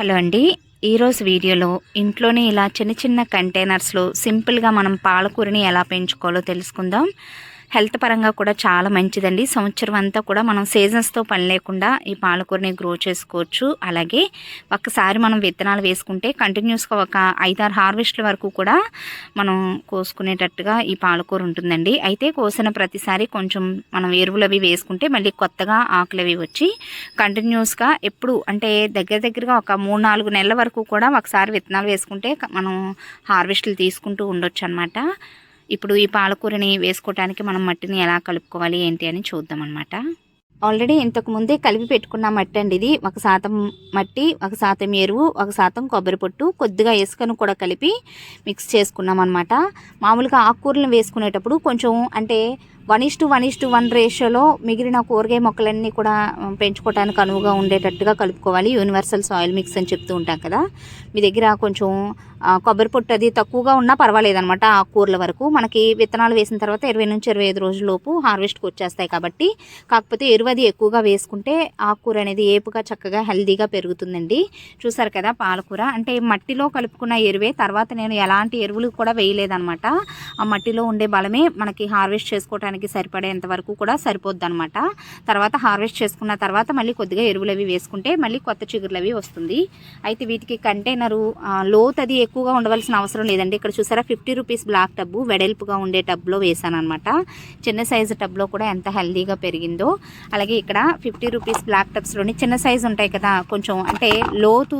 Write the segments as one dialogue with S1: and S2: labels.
S1: Hello అండి. ఈరోజు వీడియోలో ఇంట్లోనే ఇలా చిన్న చిన్న కంటైనర్స్లో సింపుల్గా మనం పాలకూరని ఎలా పెంచుకోవాలో తెలుసుకుందాం. హెల్త్ పరంగా కూడా చాలా మంచిదండి. సంవత్సరం అంతా కూడా మనం సీజన్స్తో పని లేకుండా ఈ పాలకూరని గ్రో చేసుకోవచ్చు. అలాగే ఒక్కసారి మనం విత్తనాలు వేసుకుంటే కంటిన్యూస్గా ఒక ఐదారు హార్వెస్ట్ల వరకు కూడా మనం కోసుకునేటట్టుగా ఈ పాలకూర ఉంటుందండి. అయితే కోసిన ప్రతిసారి కొంచెం మనం ఎరువులు అవి వేసుకుంటే మళ్ళీ కొత్తగా ఆకులు అవి వచ్చి కంటిన్యూస్గా ఎప్పుడు అంటే దగ్గర దగ్గరగా ఒక మూడు నాలుగు నెలల వరకు కూడా ఒకసారి విత్తనాలు వేసుకుంటే మనం హార్వెస్ట్లు తీసుకుంటూ ఉండొచ్చు అనమాట ఇప్పుడు ఈ పాలకూరని వేసుకోవటానికి మనం మట్టిని ఎలా కలుపుకోవాలి ఏంటి అని చూద్దాం అనమాట ఆల్రెడీ ఇంతకు ముందే కలిపి పెట్టుకున్న మట్టి అండి ఇది. ఒక శాతం మట్టి ఒక శాతం ఎరువు ఒక శాతం కొబ్బరి పొట్టు కొద్దిగా ఇసుకను కూడా కలిపి మిక్స్ చేసుకున్నాం అనమాట మామూలుగా ఆకుకూరలను వేసుకునేటప్పుడు కొంచెం అంటే one is to one is to one రేషియోలో మిగిలిన కూరగాయ మొక్కలన్నీ కూడా పెంచుకోవడానికి అనువుగా ఉండేటట్టుగా కలుపుకోవాలి. యూనివర్సల్ సాయిల్ మిక్స్ అని చెప్తూ ఉంటాం కదా. మీ దగ్గర కొంచెం కొబ్బరి పొట్టు అది తక్కువగా ఉన్నా పర్వాలేదనమాట ఆ కూరల వరకు. మనకి విత్తనాలు వేసిన తర్వాత ఇరవై నుంచి ఇరవై ఐదు రోజులలోపు హార్వెస్ట్కి వచ్చేస్తాయి కాబట్టి కాకపోతే ఎరువు అది ఎక్కువగా వేసుకుంటే ఆకుకూర అనేది ఏపుగా చక్కగా హెల్దీగా పెరుగుతుందండి. చూసారు కదా పాలకూర? అంటే మట్టిలో కలుపుకున్న ఎరువే తర్వాత నేను ఎలాంటి ఎరువులు కూడా వేయలేదనమాట ఆ మట్టిలో ఉండే బలమే మనకి హార్వెస్ట్ చేసుకోవడానికి సరిపడేంత వరకు కూడా సరిపోద్ది అనమాట తర్వాత హార్వెస్ట్ చేసుకున్న తర్వాత మళ్ళీ కొద్దిగా ఎరువులు అవి వేసుకుంటే మళ్ళీ కొత్త చిగురులు అవి వస్తుంది. అయితే వీటికి కంటైనరు లోతు అది ఎక్కువగా ఉండవలసిన అవసరం లేదండి. ఇక్కడ చూసారా ఫిఫ్టీ రూపీస్ బ్లాక్ టబ్బు వెడల్పుగా ఉండే టబ్లో వేసాను అనమాట చిన్న సైజు టబ్లో కూడా ఎంత హెల్దీగా పెరిగిందో. అలాగే ఇక్కడ ఫిఫ్టీ రూపీస్ బ్లాక్ టబ్స్లోని చిన్న సైజు ఉంటాయి కదా కొంచెం అంటే లోతు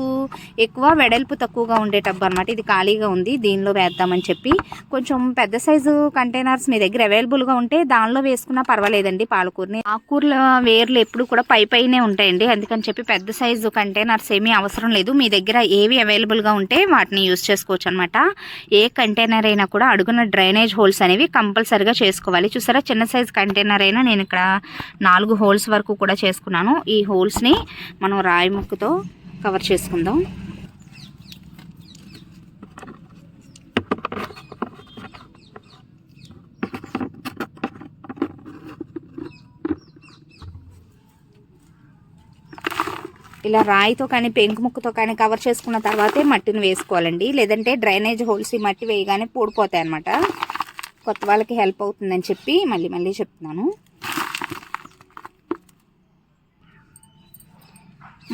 S1: ఎక్కువ వెడల్పు తక్కువగా ఉండే టబ్ అనమాట ఇది ఖాళీగా ఉంది దీనిలో వేద్దామని చెప్పి. కొంచెం పెద్ద సైజు కంటైనర్స్ మీ దగ్గర అవైలబుల్గా ఉంటే దానిలో వేసుకున్నా పర్వాలేదండి పాలకూరని. ఆకుకూరల వేర్లు ఎప్పుడు కూడా పై పైనే ఉంటాయండి. అందుకని చెప్పి పెద్ద సైజు కంటైనర్స్ ఏమీ అవసరం లేదు. మీ దగ్గర ఏవి అవైలబుల్గా ఉంటే వాటిని యూస్ చేసుకోవచ్చు అనమాట ఏ కంటైనర్ అయినా కూడా అడుగున డ్రైనేజ్ హోల్స్ అనేవి కంపల్సరిగా చేసుకోవాలి. చూసారా? చిన్న సైజు కంటైనర్ అయినా నేను ఇక్కడ నాలుగు హోల్స్ వరకు కూడా చేసుకున్నాను. ఈ హోల్స్ని మనం రాయి ముక్కుతో కవర్ చేసుకుందాం. ఇలా రాయితో కానీ పెంకు ముక్కతో కానీ కవర్ చేసుకున్న తర్వాతే మట్టిని వేసుకోవాలండి. లేదంటే డ్రైనేజ్ హోల్స్ ఈ మట్టి వేయగానే పూడిపోతాయి అనమాట కొత్త వాళ్ళకి హెల్ప్ అవుతుందని చెప్పి మళ్ళీ మళ్ళీ చెప్తున్నాను.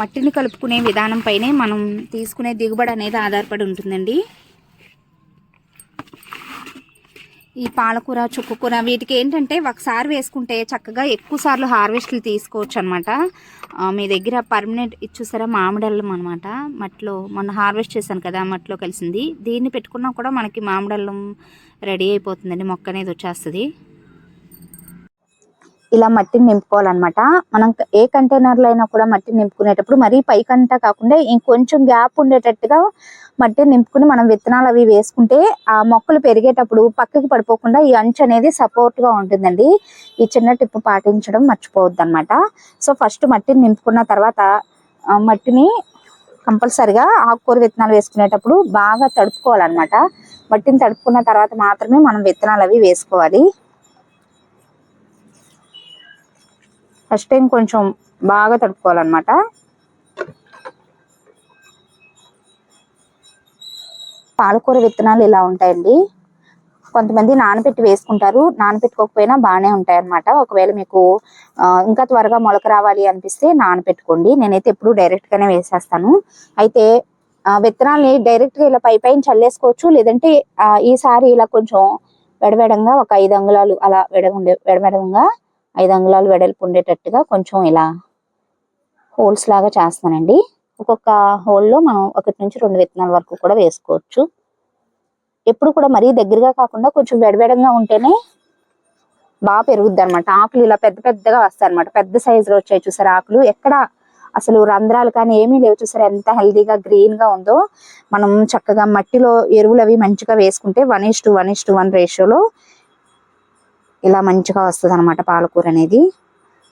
S1: మట్టిని కలుపుకునే విధానం పైనే మనం తీసుకునే దిగుబడి అనేది ఆధారపడి ఉంటుందండి. ఈ పాలకూర చుక్కకూర వీటికి ఏంటంటే ఒకసారి వేసుకుంటే చక్కగా ఎక్కువ సార్లు హార్వెస్ట్లు తీసుకోవచ్చు అనమాట మీ దగ్గర పర్మనెంట్ ఇచ్చేసారా? మామిడల్లం అనమాట మట్టిలో మొన్న హార్వెస్ట్ చేశాను కదా మట్టిలో కలిసింది. దీన్ని పెట్టుకున్నా కూడా మనకి మామిడల్లం రెడీ అయిపోతుందండి మొక్క అనేది వచ్చేస్తుంది. ఇలా మట్టిని నింపుకోవాలన్నమాట. మనం ఏ కంటైనర్లో అయినా కూడా మట్టిని నింపుకునేటప్పుడు మరీ పైకంట కాకుండా ఇంకొంచెం గ్యాప్ ఉండేటట్టుగా మట్టిని నింపుకుని మనం విత్తనాలు అవి వేసుకుంటే ఆ మొక్కలు పెరిగేటప్పుడు పక్కకి పడిపోకుండా ఈ అంచు అనేది సపోర్ట్గా ఉంటుందండి. ఈ చిన్న టిప్ పాటించడం మర్చిపోవద్దు అనమాట సో ఫస్ట్ మట్టిని నింపుకున్న తర్వాత మట్టిని కంపల్సరిగా ఆకుకూర విత్తనాలు వేసుకునేటప్పుడు బాగా తడుపుకోవాలన్నమాట. మట్టిని తడుపుకున్న తర్వాత మాత్రమే మనం విత్తనాలు అవి వేసుకోవాలి. ఫస్ట్ టైం కొంచెం బాగా తడుపుకోవాలన్నమాట. పాలకూర విత్తనాలు ఇలా ఉంటాయండి. కొంతమంది నానబెట్టి వేసుకుంటారు. నానబెట్టుకోకపోయినా బాగానే ఉంటాయి అన్నమాట ఒకవేళ మీకు ఇంకా త్వరగా మొలక రావాలి అనిపిస్తే నానబెట్టుకోండి. నేనైతే ఎప్పుడు డైరెక్ట్గానే వేసేస్తాను. అయితే విత్తనాల్ని డైరెక్ట్గా ఇలా పై పైన చల్లేసుకోవచ్చు. లేదంటే ఈసారి ఇలా కొంచెం వెడవెడంగా ఒక ఐదు అంగుళాలు అలా వెడ వెడవెడంగా ఐదు అంగుళాలు వెడల్పు ఉండేటట్టుగా కొంచెం ఇలా హోల్స్ లాగా చేస్తానండి. ఒక్కొక్క హోల్లో మనం ఒకటి నుంచి రెండు విత్తనాల వరకు కూడా వేసుకోవచ్చు. ఎప్పుడు కూడా మరీ దగ్గరగా కాకుండా కొంచెం వెడవెడంగా ఉంటేనే బాగా పెరుగుద్ది అనమాట ఆకులు ఇలా పెద్ద పెద్దగా వస్తాయి అనమాట పెద్ద సైజులో వచ్చాయి చూసారు ఆకులు. ఎక్కడ అసలు రంధ్రాలు కానీ ఏమీ లేవు చూసారు. ఎంత హెల్దీగా గ్రీన్గా ఉందో మనం చక్కగా మట్టిలో ఎరువులు అవి మంచిగా వేసుకుంటే one is to one is to one రేషియోలో ఇలా మంచిగా వస్తుంది అనమాట పాలకూర అనేది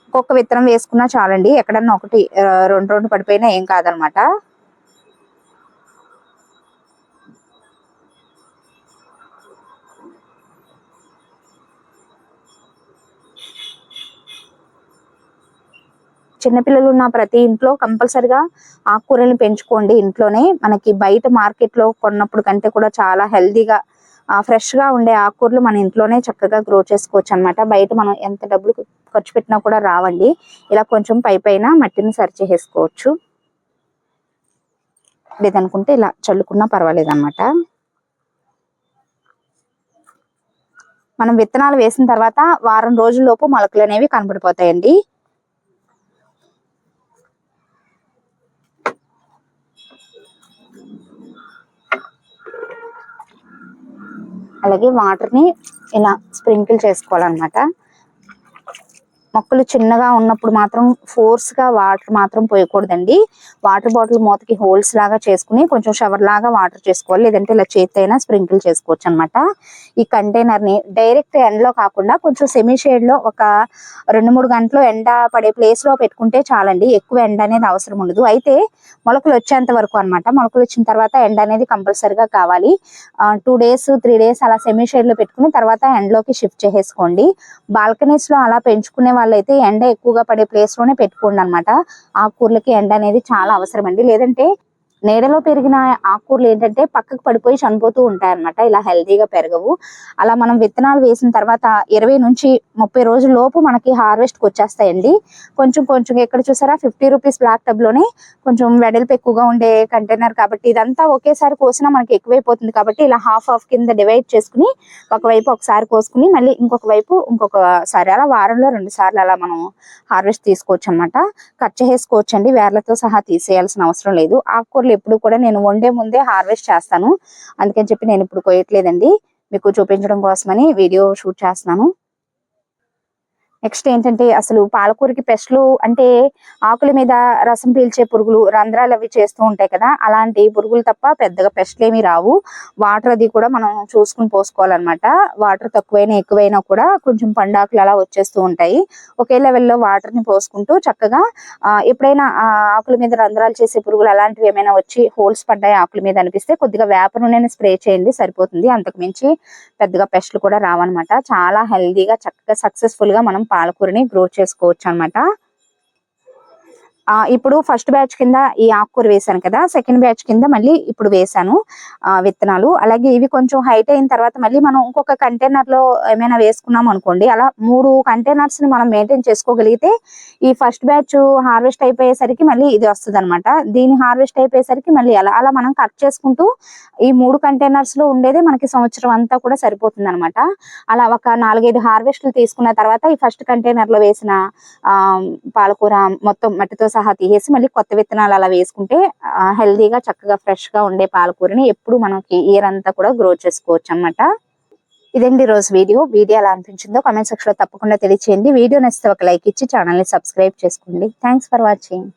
S1: ఒక్కొక్క విత్తనం వేసుకున్నా చాలండి. ఎక్కడన్నా ఒకటి రెండు రెండు పడిపోయినా ఏం కాదనమాట చిన్నపిల్లలు ఉన్న ప్రతి ఇంట్లో కంపల్సరిగా ఆకుకూరలను పెంచుకోండి. ఇంట్లోనే మనకి బయట మార్కెట్లో కొన్నప్పుడు కంటే కూడా చాలా హెల్దీగా ఫ్రెష్గా ఉండే ఆకుకూరలు మన ఇంట్లోనే చక్కగా గ్రో చేసుకోవచ్చు అన్నమాట బయట మనం ఎంత డబ్బులు ఖర్చు పెట్టినా కూడా రావండి. ఇలా కొంచెం పై పైన మట్టిని సరి చేసుకోవచ్చు లేదనుకుంటే ఇలా చల్లుకున్నా పర్వాలేదు అనమాట మనం విత్తనాలు వేసిన తర్వాత వారం రోజుల్లోపు మొలకలు అనేవి కనబడిపోతాయండి. అలాగే వాటర్ని ఇలా స్ప్రింకిల్ చేసుకోవాలన్నమాట. మొక్కలు చిన్నగా ఉన్నప్పుడు మాత్రం ఫోర్స్గా వాటర్ మాత్రం పోయకూడదండి. వాటర్ బాటిల్ మూతకి హోల్స్ లాగా చేసుకుని కొంచెం షవర్ లాగా వాటర్ చేసుకోవాలి. లేదంటే ఇలా చేతి అయినా స్ప్రింకిల్ చేసుకోవచ్చు అనమాట ఈ కంటైనర్ని డైరెక్ట్ ఎండలో కాకుండా కొంచెం సెమీ షేడ్లో ఒక రెండు మూడు గంటలు ఎండ పడే ప్లేస్లో పెట్టుకుంటే చాలండి. ఎక్కువ ఎండ అనేది అవసరం ఉండదు. అయితే మొలకలు వచ్చేంత వరకు అన్నమాట. మొలకలు వచ్చిన తర్వాత ఎండ అనేది కంపల్సరిగా కావాలి. టూ డేస్ త్రీ డేస్ అలా సెమీ షేడ్లో పెట్టుకుని తర్వాత ఎండలోకి షిఫ్ట్ చేసేసుకోండి. బాల్కనీస్లో అలా పెంచుకునే వాళ్ళైతే ఎండ ఎక్కువగా పడే ప్లేస్లోనే పెట్టుకోండి అనమాట ఆకుకూరలకి ఎండ అనేది చాలా అవసరం అండి లేదంటే నీడలో పెరిగిన ఆకుకూరలు ఏంటంటే పక్కకు పడిపోయి చనిపోతూ ఉంటాయి అనమాట ఇలా హెల్తీగా పెరగవు. అలా మనం విత్తనాలు వేసిన తర్వాత ఇరవై నుంచి ముప్పై రోజుల లోపు మనకి హార్వెస్ట్ వచ్చేస్తాయండి. కొంచెం కొంచెం ఎక్కడ చూసారా? ఫిఫ్టీ రూపీస్ బ్లాక్ టబ్లోనే కొంచెం వెడల్పు ఎక్కువగా ఉండే కంటైనర్ కాబట్టి ఇదంతా ఒకేసారి కోసినా మనకి ఎక్కువైపోతుంది కాబట్టి ఇలా హాఫ్ హాఫ్ కింద డివైడ్ చేసుకుని ఒకవైపు ఒకసారి కోసుకుని మళ్ళీ ఇంకొక వైపు ఇంకొకసారి అలా వారంలో రెండు సార్లు అలా మనం హార్వెస్ట్ తీసుకోవచ్చు అనమాట కట్ చేసుకోవచ్చు అండి వేర్లతో సహా తీసేయాల్సిన అవసరం లేదు. ఆకుకూరలు ఎప్పుడు కూడా నేను వండే ముందే హార్వెస్ట్ చేస్తాను. అందుకని చెప్పి నేను ఇప్పుడు కోయట్లేదండి మీకు చూపించడం కోసమని వీడియో షూట్ చేస్తున్నాను. నెక్స్ట్ ఏంటంటే అసలు పాలకూరకి పెస్ట్లు అంటే ఆకుల మీద రసం పీల్చే పురుగులు రంధ్రాలు అవి చేస్తూ ఉంటాయి కదా అలాంటి పురుగులు తప్ప పెద్దగా పెస్ట్లు ఏమి రావు. వాటర్ అది కూడా మనం చూసుకుని పోసుకోవాలన్నమాట. వాటర్ తక్కువైనా ఎక్కువైనా కూడా కొంచెం పండాకులు అలా వచ్చేస్తూ ఉంటాయి. ఒకే లెవెల్లో వాటర్ని పోసుకుంటూ చక్కగా ఎప్పుడైనా ఆకుల మీద రంధ్రాలు చేసే పురుగులు అలాంటివి ఏమైనా వచ్చి హోల్స్ పడ్డాయి ఆకుల మీద అనిపిస్తే కొద్దిగా వేప నూనెని స్ప్రే చేయండి సరిపోతుంది. అంతకు మించి పెద్దగా పెస్ట్లు కూడా రావన్నమాట. చాలా హెల్దీగా చక్కగా సక్సెస్ఫుల్గా మనం పాలకూరని గ్రో చేసుకోవచ్చు అన్నమాట ఇప్పుడు ఫస్ట్ బ్యాచ్ కింద ఈ ఆకుకూర వేసాను కదా సెకండ్ బ్యాచ్ కింద మళ్ళీ ఇప్పుడు వేసాను ఆ విత్తనాలు. అలాగే ఇవి కొంచెం హైట్ అయిన తర్వాత మళ్ళీ మనం ఇంకొక కంటైనర్లో ఏమైనా వేసుకున్నాం అనుకోండి అలా మూడు కంటైనర్స్ని మనం మెయింటైన్ చేసుకోగలిగితే ఈ ఫస్ట్ బ్యాచ్ హార్వెస్ట్ అయిపోయేసరికి మళ్ళీ ఇది వస్తుంది అనమాట దీని హార్వెస్ట్ అయిపోయేసరికి మళ్ళీ అలా అలా మనం కట్ చేసుకుంటూ ఈ మూడు కంటైనర్స్లో ఉండేదే మనకి సంవత్సరం అంతా కూడా సరిపోతుంది అనమాట అలా ఒక నాలుగైదు హార్వెస్ట్లు తీసుకున్న తర్వాత ఈ ఫస్ట్ కంటైనర్లో వేసిన ఆ పాలకూర మొత్తం మట్టితో సహా తీసేసి మళ్ళీ కొత్త విత్తనాలు అలా వేసుకుంటే హెల్దీగా చక్కగా ఫ్రెష్గా ఉండే పాలకూరని ఎప్పుడు మనకి ఇయర్ అంతా కూడా గ్రో చేసుకోవచ్చు అన్నమాట. ఇదండి రోజు వీడియో. వీడియో ఎలా అనిపించిందో కామెంట్ సెక్షన్లో తప్పకుండా తెలియచేయండి. వీడియో నచ్చితే ఒక లైక్ ఇచ్చి ఛానల్ని సబ్స్క్రైబ్ చేసుకోండి. Thanks for watching